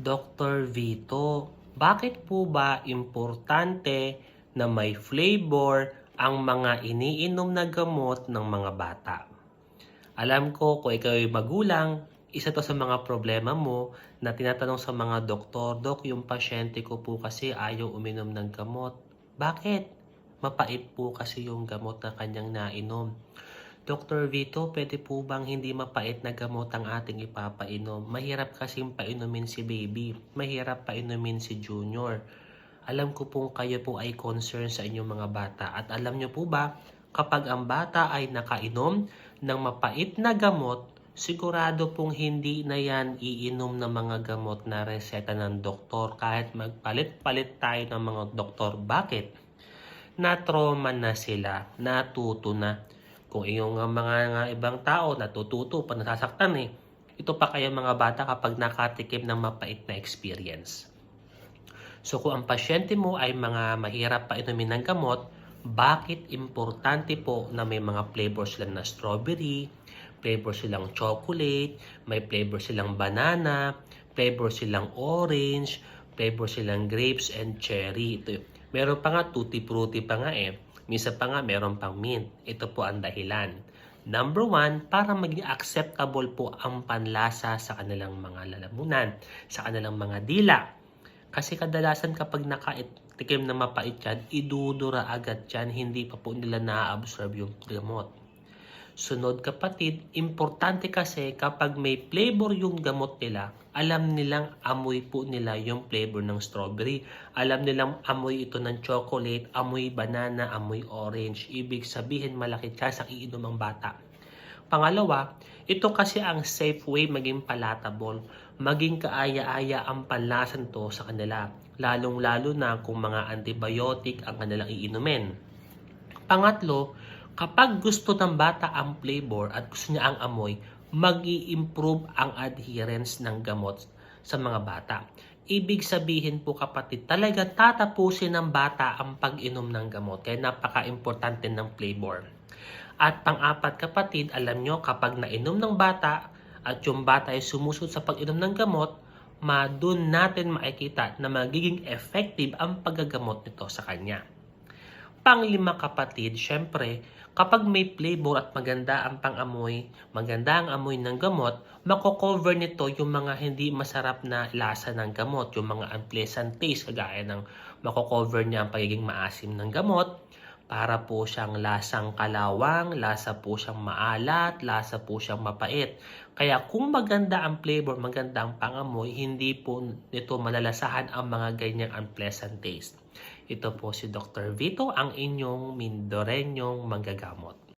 Dr. Vito, bakit po ba importante na may flavor ang mga iniinom na gamot ng mga bata? Alam ko kung ikaw ay magulang, isa to sa mga problema mo na tinatanong sa mga doktor, Dok, yung pasyente ko po kasi ayaw uminom ng gamot. Bakit? Mapait po kasi yung gamot na kanyang nainom. Dr. Vito, pwede po bang hindi mapait na gamot ang ating ipapainom? Mahirap kasing painumin si baby. Mahirap painumin si junior. Alam ko pong kayo po ay concern sa inyong mga bata. At alam nyo po ba, kapag ang bata ay nakainom ng mapait na gamot, sigurado pong hindi na yan iinom ng mga gamot na reseta ng doktor kahit magpalit-palit tayo ng mga doktor. Bakit? Na-trauma na sila, natuto na. Kung iyong mga nga ibang tao natututo pa nasasaktan eh. Ito pa kaya mga bata kapag nakatikim ng mapait na experience. So kung ang pasyente mo ay mga mahirap pa inumin ng gamot, bakit importante po na may mga flavor silang na strawberry, flavor silang chocolate, may flavor silang banana, flavor silang orange, flavor silang grapes and cherry. Ito, meron pa nga tutti frutti pa nga eh. Misa pa nga meron pang mint. Ito po ang dahilan. Number one, para maging acceptable po ang panlasa sa kanilang mga lalamunan, sa kanilang mga dila. Kasi kadalasan kapag nakatikim na mapait yan, idudura agad yan, hindi pa po nila na-absorb yung gamot. Sunod kapatid, importante kasi kapag may flavor yung gamot nila, alam nilang amoy po nila yung flavor ng strawberry. Alam nilang amoy ito ng chocolate, amoy banana, amoy orange. Ibig sabihin malaki chance ang iinom ang bata. Pangalawa, ito kasi ang safe way maging palatable. Maging kaaya-aya ang panlasan to sa kanila. Lalong-lalo na kung mga antibiotic ang kanilang iinumin. Pangatlo, kapag gusto ng bata ang flavor at gusto niya ang amoy, mag improve ang adherence ng gamot sa mga bata. Ibig sabihin po kapatid, talaga tatapusin ng bata ang pag-inom ng gamot. Kaya napaka-importante ng flavor. At pang-apat kapatid, alam nyo kapag nainom ng bata at yung bata ay sumusunod sa pag-inom ng gamot, ma doon natin makikita na magiging effective ang paggagamot nito sa kanya. Panglima kapatid, syempre, kapag may flavor at maganda ang pangamoy, maganda ang amoy ng gamot, mako-cover nito yung mga hindi masarap na lasa ng gamot, yung mga unpleasant taste, kagaya ng mako-cover niya ang pagiging maasim ng gamot, para po siyang lasang kalawang, lasa po siyang maalat, lasa po siyang mapait. Kaya kung maganda ang flavor, maganda ang pangamoy, hindi po nito malalasahan ang mga ganyang unpleasant taste. Ito po si Dr. Vito, ang inyong Mindorenyong manggagamot.